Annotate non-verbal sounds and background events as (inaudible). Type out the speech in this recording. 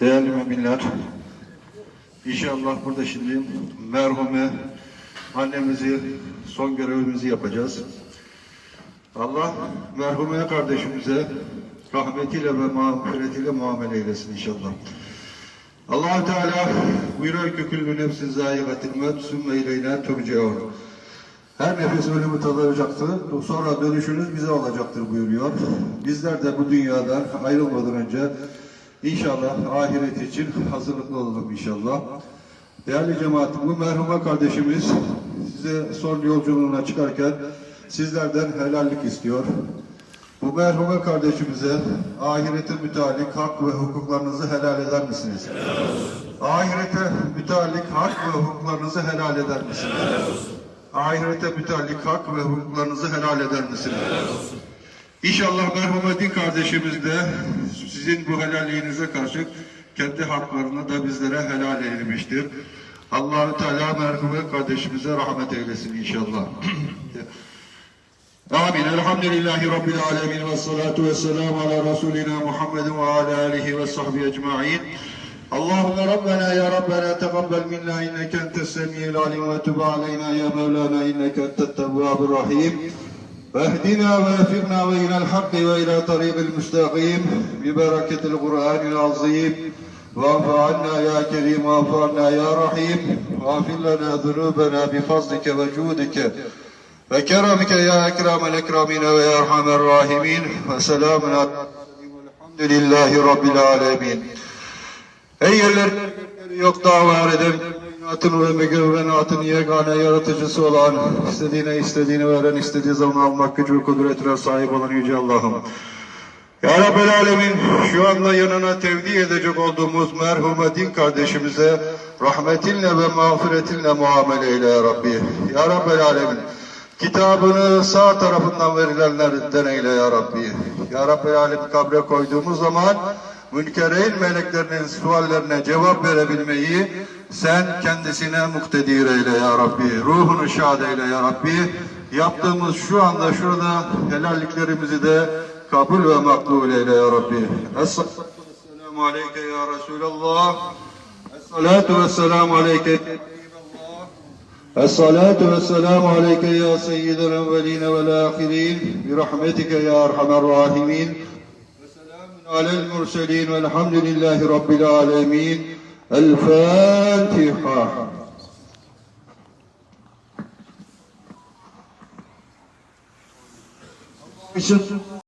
Değerli müminler, inşallah burada şimdi merhume annemizi son görevimizi yapacağız. Allah merhume kardeşimize rahmetiyle ve mağfiretiyle muamele eylesin inşallah. allah Teala buyuruyor ki küllü nefsin zâyigatil mevt sümme ileyna turcaun. Her nefes ölümü tadacaktır. Sonra dönüşünüz bize olacaktır buyuruyor. Bizler de bu dünyadan ayrılmadan önce inşallah ahiret için hazırlıklı olalım inşallah. Değerli cemaatim bu merhuma kardeşimiz size son yolculuğuna çıkarken sizlerden helallik istiyor. Bu merhuma kardeşimize ahirete müteallik hak ve hukuklarınızı helal eder misiniz? Ahirete müteallik hak ve hukuklarınızı helal eder misiniz? ahirete müteallik hak ve hukuklarınızı helal eder misiniz? İnşallah merhume din kardeşimiz de sizin bu helalliğinize karşı kendi haklarını da bizlere helal eylemiştir. Allahü Teala merhume kardeşimize rahmet eylesin inşallah. (clears throat) Amin. Elhamdülillahi Rabbil alemin ve salatu ve selamu ala Resulina Muhammedin ve ala alihi ve sahbihi ecma'in. اللهم ربنا يا ربنا تقبل منا انك انت السميع العليم وتب علينا يا مولانا انك انت التواب الرحيم واهدنا ووفقنا والى الحق والى طريق المستقيم ببركه القران العظيم واعف عنا يا كريم واعف عنا يا رحيم واغفر لنا ذنوبنا بفضلك وجودك وكرمك يا اكرم الاكرمين ويا ارحم الراحمين وسلام على الحمد لله رب العالمين Ey yerler yok var eden, kainatın ve mügevvenatın yegane yaratıcısı olan, istediğine istediğini veren, istediği zaman almak gücü ve kudretine sahip olan Yüce Allah'ım. Ya Rabbel Alemin şu anda yanına tevdi edecek olduğumuz merhume din kardeşimize rahmetinle ve mağfiretinle muamele eyle ya Rabbi. Ya Rabbel Alemin kitabını sağ tarafından verilenlerden eyle ya Rabbi. Ya Rabbel Alemin kabre koyduğumuz zaman münkereyn meleklerinin suallerine cevap verebilmeyi sen kendisine muktedir eyle ya Rabbi. Ruhunu şad eyle ya Rabbi. Yaptığımız şu anda şurada helalliklerimizi de kabul ve makbul eyle ya Rabbi. Esselamu aleyke ya Resulallah. Esselatu vesselamu aleyke الصلاة والسلام عليك يا سيد الأولين والآخرين برحمتك يا أرحم الراحمين وسلام على المرسلين والحمد لله رب العالمين الفاتحة.